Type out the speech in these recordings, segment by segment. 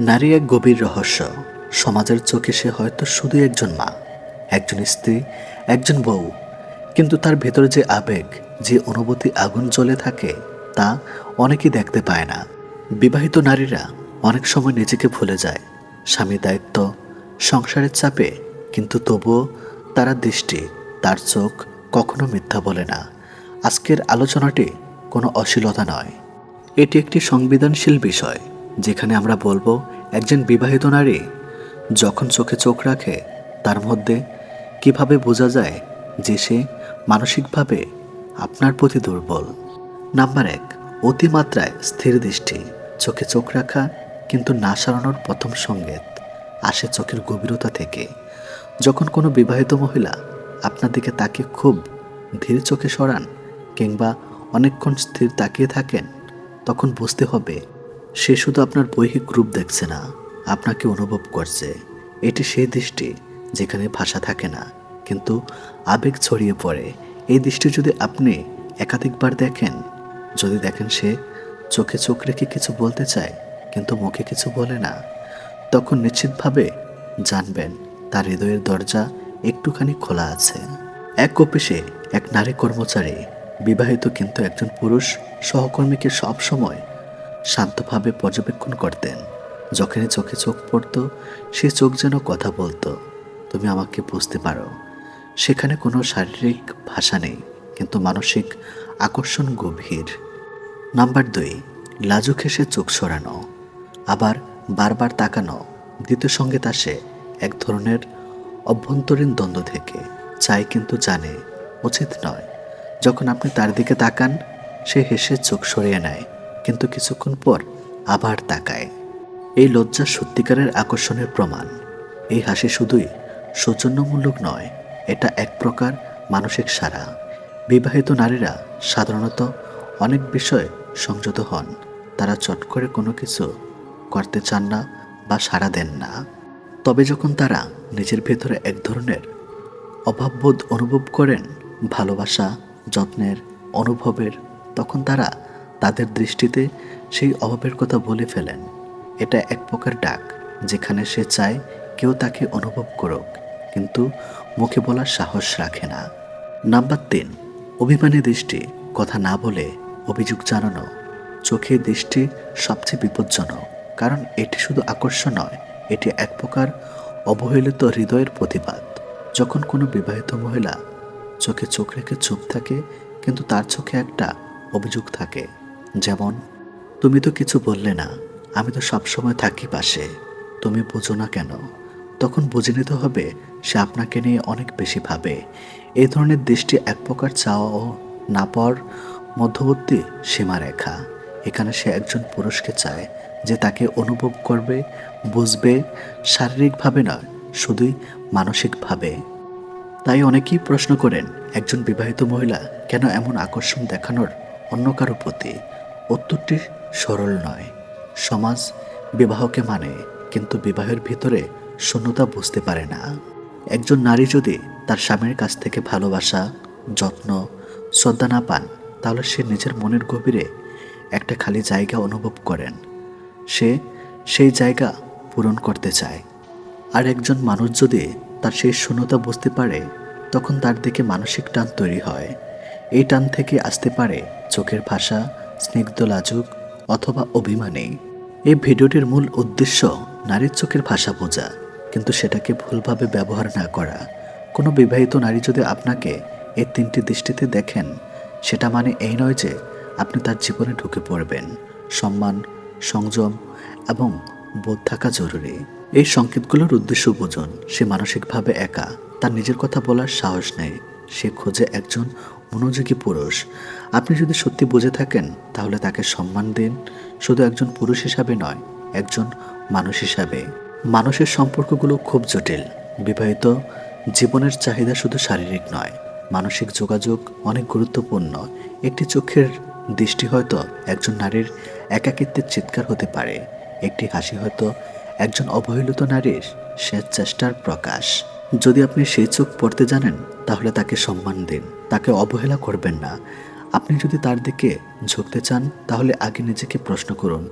নারী এক গভীর রহস্য। সমাজের চোখে সে হয়তো শুধু একজন মা, একজন স্ত্রী, একজন বউ। কিন্তু তার ভেতরে যে আবেগ, যে অনুভূতি আগুন জ্বলে থাকে, তা অনেকেই দেখতে পায় না। বিবাহিত নারীরা অনেক সময় নিজেকে ভুলে যায়। স্বামী দায়িত্ব, সংসারের চাপে, কিন্তু তবুও তারা দৃষ্টি, তার চোখ কখনো মিথ্যা বলে না। আজকের আলোচনাটি কোনো অশ্লীলতা নয়। এটি একটি সংবেদনশীল বিষয়। যেখানে আমরা বলব, একজন বিবাহিত নারী যখন চোখে চোখ রাখে, তার মধ্যে কীভাবে বোঝা যায় যে সে মানসিকভাবে আপনার প্রতি দুর্বল? নাম্বার এক, অতিমাত্রায় স্থির দৃষ্টি, চোখে চোখ রাখা কিন্তু না সারানোর প্রথম সংকেত আসে চোখের গভীরতা থেকে। যখন কোনো বিবাহিত মহিলা আপনার দিকে তাকে খুব ধীরে চোখে সরান কিংবা অনেকক্ষণ স্থির তাকিয়ে থাকেন, তখন বুঝতে হবে সে শুধু আপনার বৈহিক রূপ দেখছে না, আপনাকে অনুভব করছে। এটি সেই দৃষ্টি যেখানে ভাষা থাকে না, কিন্তু আবেগ ছড়িয়ে পড়ে। এই দৃষ্টি যদি আপনি একাধিকবার দেখেন, যদি দেখেন সে চোখে চোখ রেখে কিছু বলতে চায়, কিন্তু মুখে কিছু বলে না, তখন নিশ্চিতভাবে জানবেন তার হৃদয়ের দরজা একটুখানি খোলা আছে। এক অফিসে এক নারী কর্মচারী, বিবাহিত কিন্তু একজন পুরুষ, সহকর্মীকে সব সময় শান্তভাবে পর্যবেক্ষণ করতেন। যখনই চোখে চোখ পড়তো, সে চোখ যেন কথা বলতো। তুমি আমাকে বুঝতে পারো, সেখানে কোনো শারীরিক ভাষা নেই, কিন্তু মানসিক আকর্ষণ গভীর। নাম্বার দুই, লাজুক হেসে চোখ সরানো। আবার বারবার তাকানো। দ্বিতীয় সংগীত আসে এক ধরনের অভ্যন্তরীণ দ্বন্দ্ব থেকে চাই কিন্তু জানে, উচিত নয়। যখন আপনি তার দিকে তাকান, সে হেসে চোখ সরিয়ে নেয়। কিন্তু কিছুক্ষণ পর আবার তাকায়। এই লজ্জা সত্যিকারের আকর্ষণের প্রমাণ। এই হাসি শুধুই সৌজন্যমূলক নয়, এটা এক প্রকার মানসিক সারা বিবাহিত নারীরা সাধারণত অনেক বিষয়ে সংযত হন। তারা চট করে কোনো কিছু করতে চান না বা সাড়া দেন না। তবে যখন তারা নিজের ভেতরে এক ধরনের অভাববোধ অনুভব করেন, ভালোবাসা, যত্নের, অনুভবের, তখন তারা তাদের দৃষ্টিতে সেই অভাবের কথা বলে ফেলেন। এটা এক প্রকার ডাক, যেখানে সে চায় কেউ তাকে অনুভব করুক, কিন্তু মুখে বলার সাহস রাখে না। নাম্বার তিন, অভিমানী দৃষ্টি, কথা না বলে অভিযোগ জানানো। চোখে দৃষ্টি সবচেয়ে বিপজ্জনক, কারণ এটি শুধু আকর্ষণ নয়, এটি এক প্রকার অবহেলিত হৃদয়ের প্রতিবাদ। যখন কোনো বিবাহিত মহিলা চোখে চোখ রেখে চুপ থাকে, কিন্তু তার চোখে একটা অভিযোগ থাকে। যেমন, তুমি তো কিছু বললে না, আমি তো সবসময় থাকি পাশে, তুমি বোঝো না কেন? তখন বুঝে নিতে হবে, সে আপনাকে নিয়ে অনেক বেশি ভাবে। এই ধরনের দৃষ্টি এক প্রকার চাওয়া ও না পাওয়ার মধ্যবর্তী সীমারেখা। এখানে সে একজন পুরুষকে চায়, যে তাকে অনুভব করবে, বুঝবে, শারীরিকভাবে নয়, শুধুই মানসিকভাবে। তাই অনেকেই প্রশ্ন করেন, একজন বিবাহিত মহিলা কেন এমন আকর্ষণ দেখানোর অন্য কারও প্রতি? উত্তরটি সরল নয়। সমাজ বিবাহকে মানে কিন্তু বিবাহের ভিতরে শূন্যতা বুঝতে পারে না। একজন নারী যদি তার স্বামীর কাছ থেকে ভালোবাসা, যত্ন, শ্রদ্ধা না পান, তাহলে সে নিজের মনের গভীরে একটা খালি জায়গা অনুভব করেন। সে সেই জায়গা পূরণ করতে চায়। আর একজন মানুষ যদি তার সেই শূন্যতা বুঝতে পারে, তখন তার দিকে মানসিক টান তৈরি হয়। এই টান থেকে আসতে পারে চোখের ভাষা স্নিগ্ধ লাজুক অথবা অভিমানী। এই ভিডিওটির মূল উদ্দেশ্য নারীর চোখের ভাষা বোঝা, কিন্তু সেটাকে ভুলভাবে ব্যবহার না করা। কোনো বিবাহিত নারী যদি আপনাকে এই তিনটি দৃষ্টিতে দেখেন, সেটা মানে এই নয় যে আপনি তার জীবনে ঢুকে পড়বেন। সম্মান, সংযম এবং বোধ থাকা জরুরি। এই সংকেতগুলোর উদ্দেশ্য বুঝুন, সে মানসিকভাবে একা। তার নিজের কথা বলার সাহস নেই। সে খোঁজে একজন মনোযোগী পুরুষ। আপনি যদি সত্যি বুঝে থাকেন, তাহলে তাকে সম্মান দিন। শুধু একজন পুরুষ হিসাবে নয়, একজন মানুষ হিসাবে। মানুষের সম্পর্কগুলো খুব জটিল। বিবাহিত জীবনের চাহিদা শুধু শারীরিক নয়, মানসিক যোগাযোগ অনেক গুরুত্বপূর্ণ। একটি চোখের দৃষ্টি হয়তো একজন নারীর একাকিত্বের চিৎকার হতে পারে, একটি হাসি হয়তো একজন অবহেলিত নারীর শেষ চেষ্টার প্রকাশ। যদি আপনি সেই চোখ পড়তে জানেন, তাহলে তাকে সম্মান দিন। তাকে অবহেলা করবেন না। আপনি যদি তার দিকে ঝুঁকতে চান, তাহলে আগে নিজেকে প্রশ্ন করুন,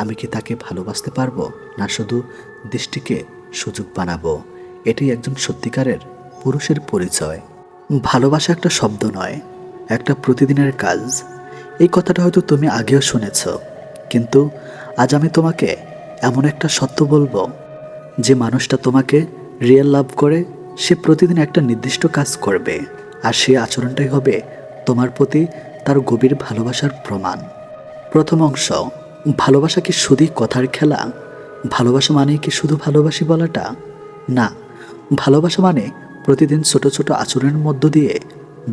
আমি কি তাকে ভালোবাসতে পারব? না, শুধু দৃষ্টিকে সুযোগ বানাবো। এটি একজন সত্যিকারের পুরুষের পরিচয়। ভালোবাসা একটা শব্দ নয়, একটা প্রতিদিনের কাজ। এই কথাটা হয়তো তুমি আগেও শুনেছ, কিন্তু আজ আমি তোমাকে এমন একটা সত্য বলব, যে মানুষটা তোমাকে রিয়েল লাভ করে, সে প্রতিদিন একটা নির্দিষ্ট কাজ করবে, আর সে আচরণটাই হবে তোমার প্রতি তার গভীর ভালোবাসার প্রমাণ। প্রথম অংশ, ভালোবাসা কি শুধুই কথার খেলা? ভালোবাসা মানে কি শুধু ভালোবাসি বলাটা? না, ভালোবাসা মানে প্রতিদিন ছোট ছোট আচরণের মধ্য দিয়ে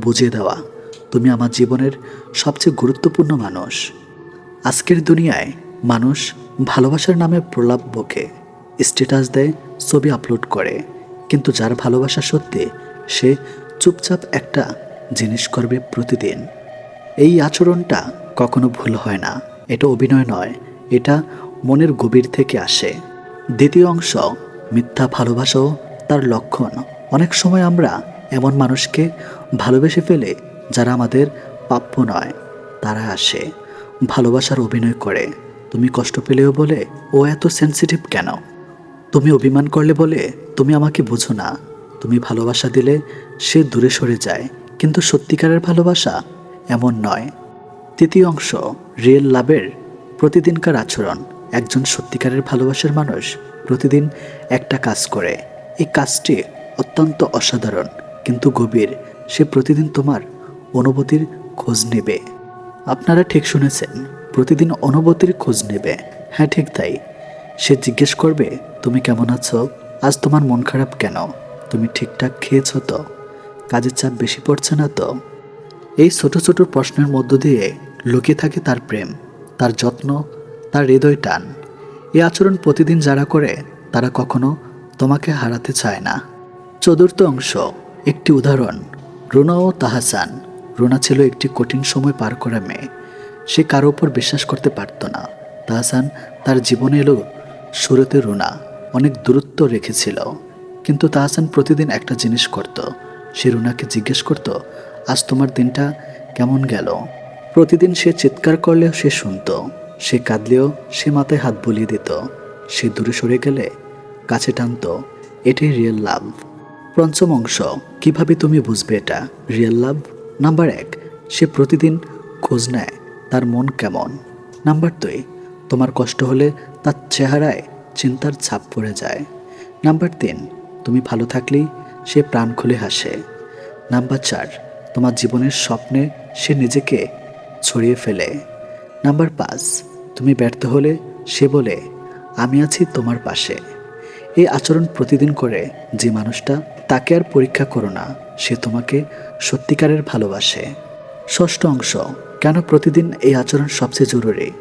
বুঝিয়ে দেওয়া, তুমি আমার জীবনের সবচেয়ে গুরুত্বপূর্ণ মানুষ। আজকের দুনিয়ায় মানুষ ভালোবাসার নামে প্রলাপ বকে, স্ট্যাটাস দেয়, ছবি আপলোড করে, কিন্তু যার ভালোবাসা সত্যি, সে চুপচাপ একটা জিনিস করবে প্রতিদিন। এই আচরণটা কখনো ভুল হয় না। এটা অভিনয় নয়, এটা মনের গভীর থেকে আসে। দ্বিতীয় অংশ, মিথ্যা ভালোবাসাও তার লক্ষণ। অনেক সময় আমরা এমন মানুষকে ভালোবেসে ফেলে যারা আমাদের প্রাপ্য নয়, তারা আসে, ভালোবাসার অভিনয় করে। তুমি কষ্ট পেলেও বলে, ও এত সেন্সিটিভ কেন? তুমি অভিমান করলে বলে, তুমি আমাকে বুঝো না। তুমি ভালোবাসা দিলে সে দূরে সরে যায়। কিন্তু সত্যিকারের ভালোবাসা এমন নয়। তৃতীয় অংশ, রিয়েল লাভের প্রতিদিনকার আচরণ। একজন সত্যিকারের ভালোবাসার মানুষ প্রতিদিন একটা কাজ করে। এই কাজটি অত্যন্ত অসাধারণ, কিন্তু গভীর। সে প্রতিদিন তোমার অনুভূতির খোঁজ নেবে। আপনারা ঠিক শুনেছেন, প্রতিদিন অনুভূতির খোঁজ নেবে। হ্যাঁ ঠিক তাই। সে জিজ্ঞেস করবে, তুমি কেমন আছো? আজ তোমার মন খারাপ কেন? তুমি ঠিকঠাক খেয়েছো তো? কাজের চাপ বেশি পড়ছে না তো? এই ছোট ছোট প্রশ্নের মধ্য দিয়ে লুকিয়ে থাকে তার প্রেম, তার যত্ন, তার হৃদয় টান। এই আচরণ প্রতিদিন যারা করে, তারা কখনো তোমাকে হারাতে চায় না। চতুর্থ অংশ, একটি উদাহরণ, রুনা ও তাহাসান। রুনা ছিল একটি কঠিন সময় পার করা মেয়ে। সে কারও ওপর বিশ্বাস করতে পারত না। তাহাসান তার জীবনে এলো শুরুতে রুনা, অনেক দূরত্ব রেখেছিল। কিন্তু তাহাসান প্রতিদিন একটা জিনিস করত সে রুনাকে জিজ্ঞেস করত, আজ তোমার দিনটা কেমন গেল? প্রতিদিন সে চিৎকার করলেও সে শুনতো, সে কাঁদলেও সে মাথায় হাত বুলিয়ে দিত, সে দূরে সরে গেলে কাছে টানতো, এটাই রিয়েল লাভ পঞ্চম অংশ, কীভাবে তুমি বুঝবে এটা? রিয়েল লাভ নাম্বার এক, সে প্রতিদিন খোঁজ নেয় তার মন কেমন। নাম্বার দুই, তোমার কষ্ট হলে তার চেহারায় চিন্তার ছাপ পড়ে যায়। নাম্বার তিন, তুমি ভালো থাকলেই সে প্রাণ খুলে হাসে। নাম্বার চার, তোমার জীবনের স্বপ্নে সে নিজেকে ছড়িয়ে ফেলে। নাম্বার পাঁচ, তুমি ব্যর্থ হলে সে বলে, আমি আছি তোমার পাশে। এই আচরণ প্রতিদিন করে যে মানুষটা, তাকে আর পরীক্ষা করো না, সে তোমাকে সত্যিকারের ভালোবাসে। ষষ্ঠ অংশ, কেন প্রতিদিন এই আচরণ সবচেয়ে জরুরি?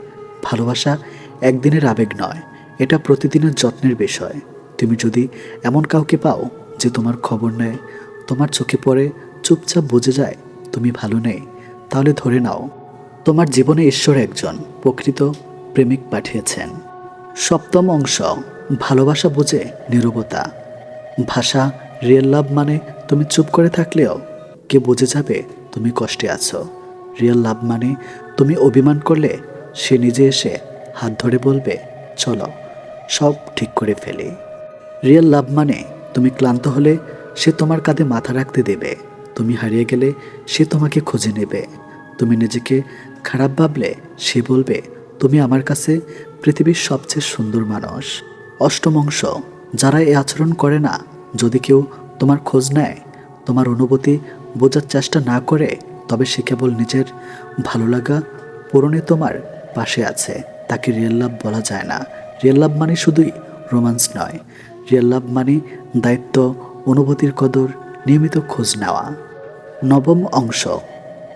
ভালোবাসা একদিনের আবেগ নয়, এটা প্রতিদিনের যত্নের বিষয়। তুমি যদি এমন কাউকে পাও যে তোমার খবর নেয়, তোমার চোখে পড়ে চুপচাপ বুঝে যায়, তুমি ভালো নেই, তাহলে ধরে নাও, তোমার জীবনে ঈশ্বর একজন, প্রকৃত প্রেমিক পাঠিয়েছেন। সপ্তম অংশ, ভালোবাসা বোঝে নীরবতা। ভাষা রিয়েল লাভ মানে তুমি চুপ করে থাকলেও, কে বুঝে যাবে তুমি কষ্টে আছো। রিয়েল লাভ মানে তুমি অভিমান করলে, সে নিজে এসে হাত ধরে বলবে, চলো, সব ঠিক করে ফেলি। রিয়েল লাভ মানে তুমি ক্লান্ত হলে সে তোমার কাঁধে মাথা রাখতে দেবে। তুমি হারিয়ে গেলে সে তোমাকে খুঁজে নেবে। তুমি নিজেকে খারাপ ভাবলে সে বলবে, তুমি আমার কাছে পৃথিবীর সবচেয়ে সুন্দর মানুষ। অষ্টম অংশ, যারা এ আচরণ করে না, যদি কেউ তোমার খোঁজ নেয়, তোমার অনুভূতি বোঝার চেষ্টা না করে, তবে সে কেবল নিজের ভালো লাগা পূরণে তোমার পাশে আছে। তাকে রিয়েল লাভ বলা যায় না। রিয়েল লাভ মানে শুধুই রোমান্স নয়। রিয়েল লাভ মানে দায়িত্ব, অনুভূতির কদর, নিয়মিত খোঁজ নেওয়া। নবম অংশ,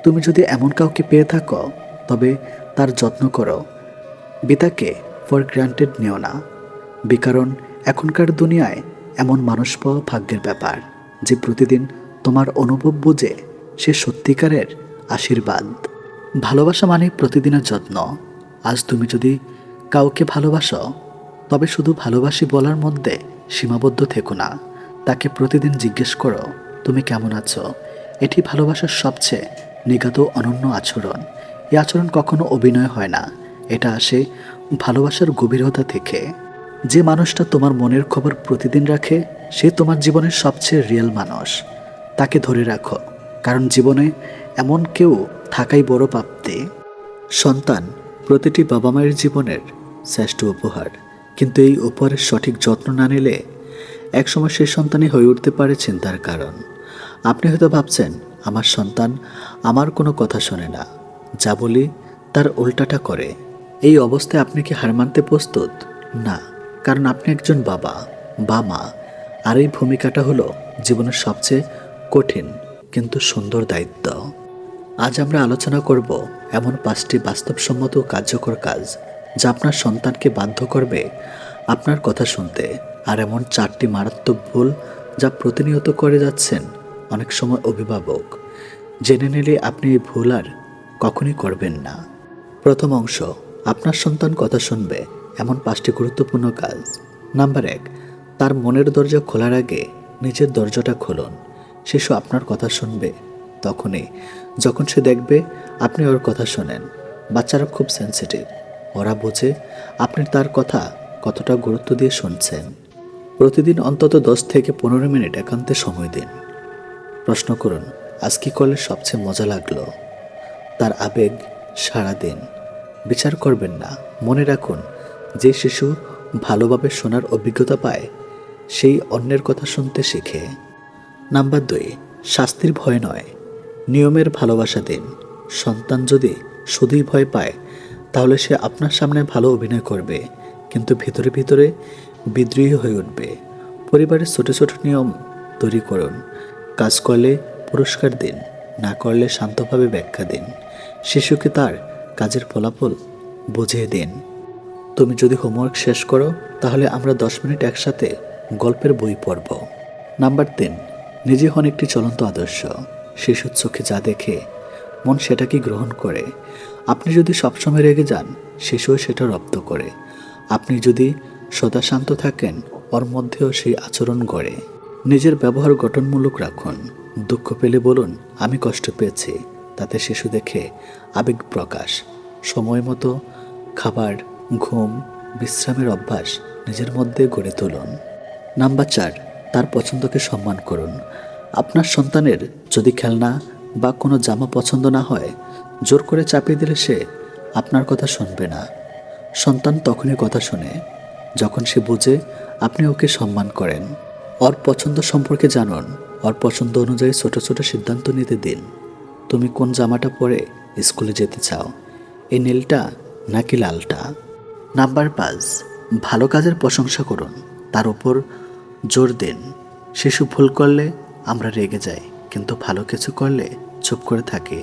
তুমি যদি এমন কাউকে পেয়ে থাকো, তবে তার যত্ন করো। বিতাকে ফর গ্রান্টেড নিও না। বিকারণ, এখনকার দুনিয়ায় এমন মানুষ পাওয়া ভাগ্যের ব্যাপার, যে প্রতিদিন তোমার অনুভব বুঝে সে সত্যিকারের আশীর্বাদ। ভালোবাসা মানে প্রতিদিনের যত্ন। আজ তুমি যদি কাউকে ভালোবাসো, তবে শুধু ভালোবাসি বলার মধ্যে সীমাবদ্ধ থেকো না। তাকে প্রতিদিন জিজ্ঞেস করো, তুমি কেমন আছো? এটি ভালোবাসার সবচেয়ে নিগাত অনন্য আচরণ। এই আচরণ কখনো অভিনয় হয় না। এটা আসে ভালোবাসার গভীরতা থেকে। যে মানুষটা তোমার মনের খবর প্রতিদিন রাখে, সে তোমার জীবনের সবচেয়ে রিয়েল মানুষ। তাকে ধরে রাখো, কারণ জীবনে এমন কেউ থাকাই বড় প্রাপ্তি সন্তান প্রতিটি বাবা মায়ের জীবনের শ্রেষ্ঠ উপহার। কিন্তু এই উপহারের সঠিক যত্ন না নিলে একসময় সেই সন্তানই হয়ে উঠতে পারে চিন্তার কারণ। আপনি হয়তো ভাবছেন, আমার সন্তান আমার কোনো কথা শোনে না। যা বলি তার উল্টাটা করে। এই অবস্থায় আপনি কি হার মানতে প্রস্তুত? না, কারণ আপনি একজন বাবা, বা মা। আর এই ভূমিকাটা হলো জীবনের সবচেয়ে কঠিন কিন্তু সুন্দর দায়িত্ব। আজ আমরা আলোচনা করব এমন পাঁচটি বাস্তবসম্মত কার্যকর কাজ যা আপনার সন্তানকে বাধ্য করবে আপনার কথা শুনতে। আর এমন চারটি মারাত্মক ভুল যা প্রতিনিয়ত করে যাচ্ছেন অনেক সময় অভিভাবক। জেনে নিলে আপনি এই ভুল আর কখনই করবেন না। প্রথম অংশ, আপনার সন্তান কথা শুনবে এমন পাঁচটি গুরুত্বপূর্ণ কাজ। নাম্বার এক, তার মনের দরজা খোলার আগে নিজের দরজাটা খুলুন। শিশু আপনার কথা শুনবে তখনই। যখন সে দেখবে আপনি ওর কথা শোনেন। বাচ্চারা খুব সেন্সিটিভ ওরা বোঝে আপনি তার কথা কতটা গুরুত্ব দিয়ে শুনছেন। প্রতিদিন অন্তত দশ থেকে পনেরো মিনিট একান্তে সময় দিন। প্রশ্ন করুন, আজ কি করলে সবচেয়ে মজা লাগল? তার আবেগ সারা দিন। বিচার করবেন না। মনে রাখুন, যে শিশু ভালোভাবে শোনার অভিজ্ঞতা পায়, সেই অন্যের কথা শুনতে শেখে। নাম্বার দুই, শাস্তির ভয় নয়। নিয়মের ভালোবাসা দিন। সন্তান যদি শুধুই ভয় পায় তাহলে সে আপনার সামনে ভালো অভিনয় করবে, কিন্তু ভিতরে ভিতরে বিদ্রোহী হয়ে উঠবে। পরিবারের ছোট ছোট নিয়ম তৈরি করুন। কাজ করলে পুরস্কার দিন, না করলে শান্তভাবে ব্যাখ্যা দিন। শিশুকে তার কাজের ফলাফল বুঝিয়ে দিন। তুমি যদি হোমওয়ার্ক শেষ করো, তাহলে আমরা দশ মিনিট একসাথে গল্পের বই পড়ব। নাম্বার তিন, নিজে হন একটি চলন্ত আদর্শ। শিশুর চোখে যা দেখে মন সেটাকে গ্রহণ করে। আপনি যদি সবসময় রেগে যান শিশুও সেটা রপ্ত করে। আপনি যদি সদা শান্ত থাকেন, ওর মধ্যেও সেই আচরণ গড়ে। নিজের ব্যবহার গঠনমূলক রাখুন। দুঃখ পেলে বলুন, আমি কষ্ট পেয়েছি। তাতে শিশু দেখে আবেগ প্রকাশ। সময় মতো খাবার, ঘুম, বিশ্রামের অভ্যাস নিজের মধ্যে গড়ে তুলুন। নাম্বার চার, তার পছন্দকে সম্মান করুন। আপনার সন্তানের যদি খেলনা বা কোনো জামা পছন্দ না হয় জোর করে চাপিয়ে দিলে সে আপনার কথা শুনবে না। সন্তান তখনই কথা শোনে, যখন সে বুঝে আপনি ওকে সম্মান করেন। ওর পছন্দ সম্পর্কে জানুন। ওর পছন্দ অনুযায়ী ছোট ছোট সিদ্ধান্ত নিতে দিন। তুমি কোন জামাটা পরে স্কুলে যেতে চাও? এই নীলটা নাকি লালটা? নাম্বার পাঁচ, ভালো কাজের প্রশংসা করুন। তার উপর জোর দিন। শিশু ভুল করলে আমরা রেগে যাই, কিন্তু ভালো কিছু করলে চুপ করে থাকি।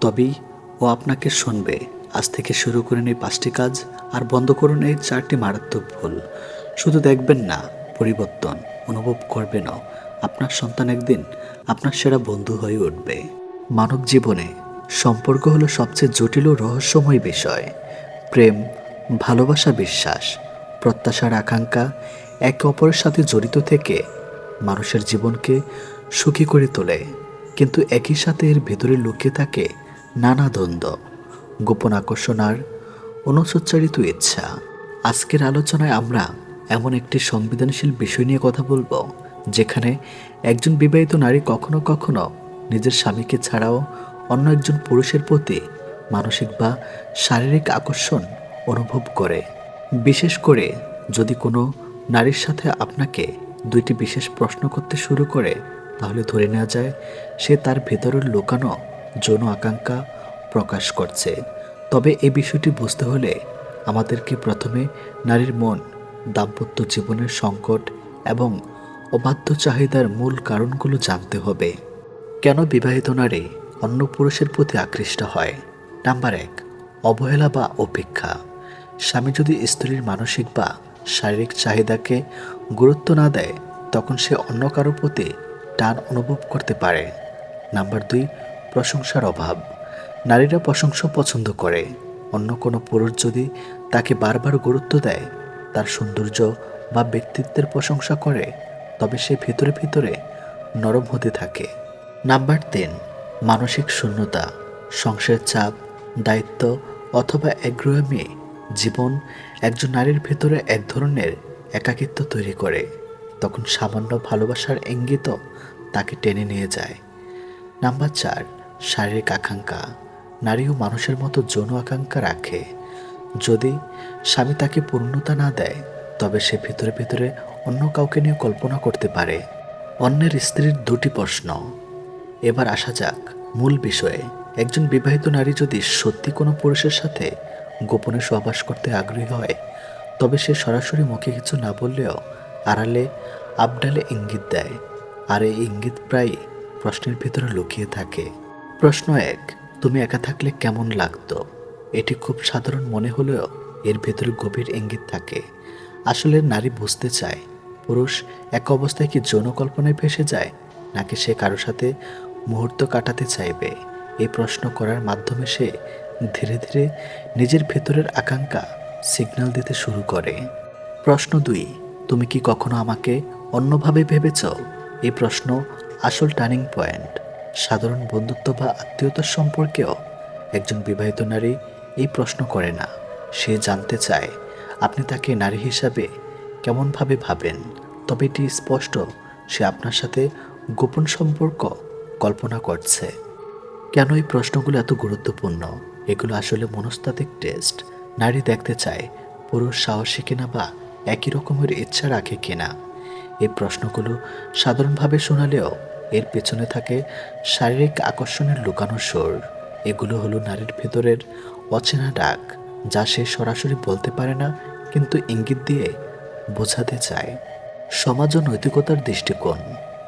তবেই ও আপনাকে শুনবে। আজ থেকে শুরু করেন এই পাঁচটি কাজ আর বন্ধ করুন এই চারটি মারাত্মক ভুল। শুধু দেখবেন না, পরিবর্তন অনুভব করবেনও। আপনার সন্তান একদিন আপনার সেরা বন্ধু হয়ে উঠবে। মানব জীবনে সম্পর্ক হলো সবচেয়ে জটিল ও রহস্যময় বিষয়। প্রেম, ভালোবাসা, বিশ্বাস, প্রত্যাশার আকাঙ্ক্ষা একে অপরের সাথে জড়িত থেকে মানুষের জীবনকে সুখী করে তোলে। কিন্তু একই সাথে এর ভেতরে লুকিয়ে থাকে নানা দ্বন্দ্ব, গোপন আকর্ষণার অনুসচ্চারিত ইচ্ছা। আজকের আলোচনায় আমরা এমন একটি সংবেদনশীল বিষয় নিয়ে কথা বলব, যেখানে একজন বিবাহিত নারী কখনো কখনো নিজের স্বামীকে ছাড়াও অন্য একজন পুরুষের প্রতি মানসিক বা শারীরিক আকর্ষণ অনুভব করে। বিশেষ করে যদি কোনো নারীর সাথে আপনাকে দুইটি বিশেষ প্রশ্ন করতে শুরু করে, তাহলে ধরে নেওয়া যায় সে তার ভেতরের লুকানো যৌন আকাঙ্ক্ষা প্রকাশ করছে। তবে এই বিষয়টি বুঝতে হলে আমাদেরকে প্রথমে নারীর মন, দাম্পত্য জীবনের সংকট এবং অবাধ্য চাহিদার মূল কারণগুলো জানতে হবে। কেন বিবাহিত নারী অন্য পুরুষের প্রতি আকৃষ্ট হয়? নাম্বার এক, অবহেলা বা উপেক্ষা স্বামী যদি স্ত্রীর মানসিক বা শারীরিক চাহিদাকে গুরুত্ব না দেয়, তখন সে অন্য কারও প্রতি টান অনুভব করতে পারে। নাম্বার দুই প্রশংসার অভাব। নারীরা প্রশংসা পছন্দ করে। অন্য কোনো পুরুষ যদি তাকে বারবার গুরুত্ব দেয়, তার সৌন্দর্য বা ব্যক্তিত্বের প্রশংসা করে, তবে সে ভিতরে ভিতরে নরম হতে থাকে। নাম্বার তিন, মানসিক শূন্যতা, সংসারের চাপ, দায়িত্ব অথবা একগ্রহমী জীবন একজন নারীর ভেতরে এক ধরনের একাকিত্ব তৈরি করে। তখন সামান্য ভালোবাসার ইঙ্গিত তাকে টেনে নিয়ে যায়। নাম্বার চার শারীরিক আকাঙ্ক্ষা নারীও মানুষের মতো যৌন আকাঙ্ক্ষা রাখে। যদি স্বামী তাকে পূর্ণতা না দেয়, তবে সে ভিতরে ভিতরে অন্য কাউকে নিয়ে কল্পনা করতে পারে। অন্যের স্ত্রীর দুটি প্রশ্ন। এবার আসা যাক মূল বিষয়ে। একজন বিবাহিত নারী যদি সত্যি কোনো পুরুষের সাথে গোপনে সহবাস করতে আগ্রহী হয়, তবে সে সরাসরি মুখে কিছু না বললেও আড়ালে, আবডালে ইঙ্গিত দেয়। আর এই ইঙ্গিত প্রায় প্রশ্নের ভিতরে লুকিয়ে থাকে। প্রশ্ন এক, তুমি একা থাকলে কেমন লাগতো? এটি খুব সাধারণ মনে হলেও এর ভেতরে গভীর ইঙ্গিত থাকে। আসলে নারী বুঝতে চায়, পুরুষ এক অবস্থায় কি যৌন কল্পনায় ভেসে যায়, নাকি সে কারও সাথে মুহূর্ত কাটাতে চাইবে? এই প্রশ্ন করার মাধ্যমে সে ধীরে ধীরে নিজের ভেতরের আকাঙ্ক্ষা সিগন্যাল দিতে শুরু করে। প্রশ্ন দুই, তুমি কি কখনো আমাকে অন্যভাবে ভেবেছ? এই প্রশ্ন আসল টার্নিং পয়েন্ট। সাধারণ বন্ধুত্ব বা আত্মীয়তার সম্পর্কেও একজন বিবাহিত নারী এই প্রশ্ন করে না। সে জানতে চায়, আপনি তাকে নারী হিসাবে কেমনভাবে ভাবেন? তবে এটি স্পষ্ট, সে আপনার সাথে গোপন সম্পর্ক কল্পনা করছে। কেন এই প্রশ্নগুলো এত গুরুত্বপূর্ণ? এগুলো আসলে মনস্তাত্ত্বিক টেস্ট। নারী দেখতে চায়, পুরুষ সাহসী কিনা বা একই রকমের ইচ্ছা রাখে কিনা। এই প্রশ্নগুলো সাধারণভাবে শোনালেও এর পেছনে থাকে শারীরিক আকর্ষণের লুকানো সুর। এগুলো হলো নারীর ভেতরের অচেনা ডাক, যা সে সরাসরি বলতে পারে না, কিন্তু ইঙ্গিত দিয়ে বোঝাতে চায়। সমাজ ও নৈতিকতার দৃষ্টিকোণ।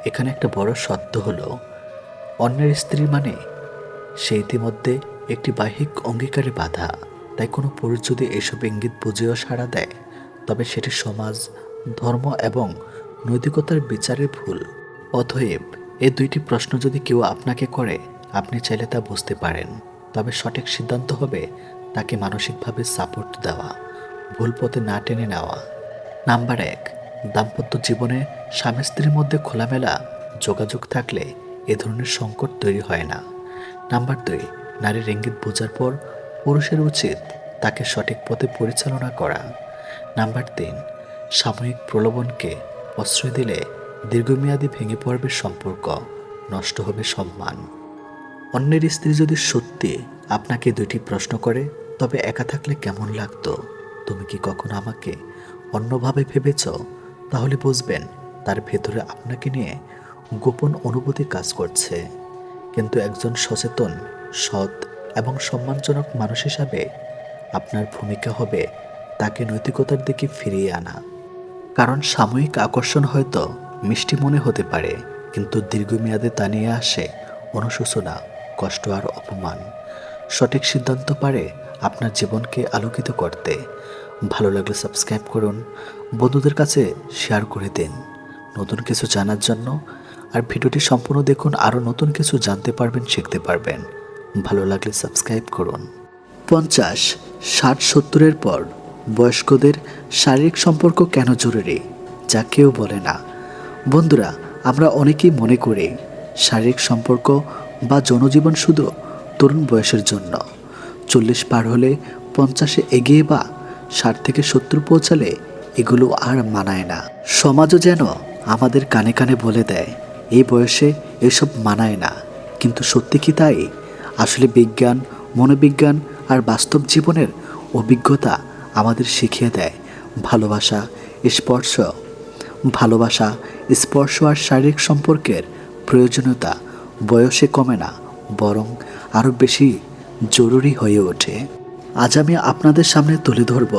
এখানে একটা বড় সত্য হলো, অন্যের স্ত্রী মানে সে ইতিমধ্যে একটি বাহিক অঙ্গীকারে বাধা। তাই কোনো পুরুষ যদি এসব ইঙ্গিত বুঝেও সাড়া দেয়, তবে সেটি সমাজ, ধর্ম এবং নৈতিকতার বিচারে ভুল। অতএব এই দুইটি প্রশ্ন যদি কেউ আপনাকে করে, আপনি চাইলে তা বুঝতে পারেন। তবে সঠিক সিদ্ধান্ত হবে তাকে মানসিকভাবে সাপোর্ট দেওয়া, ভুল পথে না টেনে নেওয়া। নাম্বার এক, দাম্পত্য জীবনে স্বামী স্ত্রীর মধ্যে খোলামেলা যোগাযোগ থাকলে এ ধরনের সংকট তৈরি হয় না। নাম্বার দুই নারীর ইঙ্গিত বোঝার পর পুরুষের উচিত তাকে সঠিক পথে পরিচালনা করা। নাম্বার তিন, সাময়িক প্রলোভনকে প্রশ্রয় দিলে দীর্ঘমেয়াদী ভেঙে পড়বে সম্পর্ক, নষ্ট হবে সম্মান। অন্যের স্ত্রী যদি সত্যি আপনাকে দুইটি প্রশ্ন করে, তবে একা থাকলে কেমন লাগতো? তুমি কি কখনো আমাকে অন্যভাবে ভেবেছ? তাহলে বুঝবেন, তার ভেতরে আপনাকে নিয়ে গোপন অনুভূতি কাজ করছে। কিন্তু একজন সচেতন, সৎ এবং সম্মানজনক মানুষ হিসাবে আপনার ভূমিকা হবে তাকে নৈতিকতার দিকে ফিরিয়ে আনা। কারণ সাময়িক আকর্ষণ হয়তো মিষ্টি মনে হতে পারে, কিন্তু দীর্ঘমেয়াদে তা নিয়ে আসে অনুশোচনা, কষ্ট আর অপমান। সঠিক সিদ্ধান্ত পারে আপনার জীবনকে আলোকিত করতে। ভালো লাগলে সাবস্ক্রাইব করুন, বন্ধুদের কাছে শেয়ার করে দিন। নতুন কিছু জানার জন্য আর ভিডিওটি সম্পূর্ণ দেখুন, আরও নতুন কিছু জানতে পারবেন, শিখতে পারবেন। ভালো লাগলে সাবস্ক্রাইব করুন। পঞ্চাশ, ষাট, সত্তরের পর বয়স্কদের শারীরিক সম্পর্ক কেন জরুরি, যা কেউ বলে না। বন্ধুরা, আমরা অনেকেই মনে করি শারীরিক সম্পর্ক বা জনজীবন শুধু তরুণ বয়সের জন্য। চল্লিশ পার হলে পঞ্চাশে এগিয়ে বা ষাট থেকে সত্তর পৌঁছালে এগুলো আর মানায় না। সমাজও যেন আমাদের কানে কানে বলে দেয়, এই বয়সে এসব মানায় না। কিন্তু সত্যি কি তাই? আসলে বিজ্ঞান, মনোবিজ্ঞান আর বাস্তব জীবনের অভিজ্ঞতা আমাদের শিখিয়ে দেয়। ভালোবাসা, স্পর্শ ভালোবাসা, স্পর্শ আর শারীরিক সম্পর্কের প্রয়োজনীয়তা বয়সে কমে না, বরং আরও বেশি জরুরি হয়ে ওঠে। আজ আমি আপনাদের সামনে তুলে ধরব,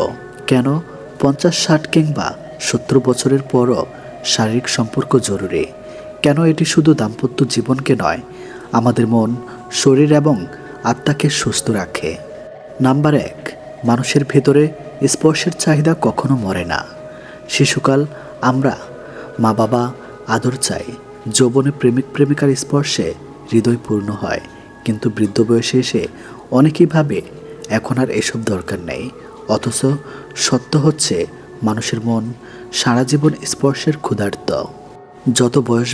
কেন পঞ্চাশ ষাট কিংবা সত্তর বছরের পরও শারীরিক সম্পর্ক জরুরি? কেন এটি শুধু দাম্পত্য জীবনকে নয়, আমাদের মন, শরীর এবং আত্মাকে সুস্থ রাখে? নাম্বার এক, মানুষের ভেতরে স্পর্শের চাহিদা কখনো মরে না। শিশুকাল আমরা মা বাবা আদর চাই। যৌবনে প্রেমিক প্রেমিকার স্পর্শে হৃদয় পূর্ণ হয়। কিন্তু বৃদ্ধ বয়সে এসে অনেকেই ভাবে, এখন আর এসব দরকার নেই। অথচ সত্য হচ্ছে, মানুষের মন সারা জীবন স্পর্শের ক্ষুধার্ত। যত বয়স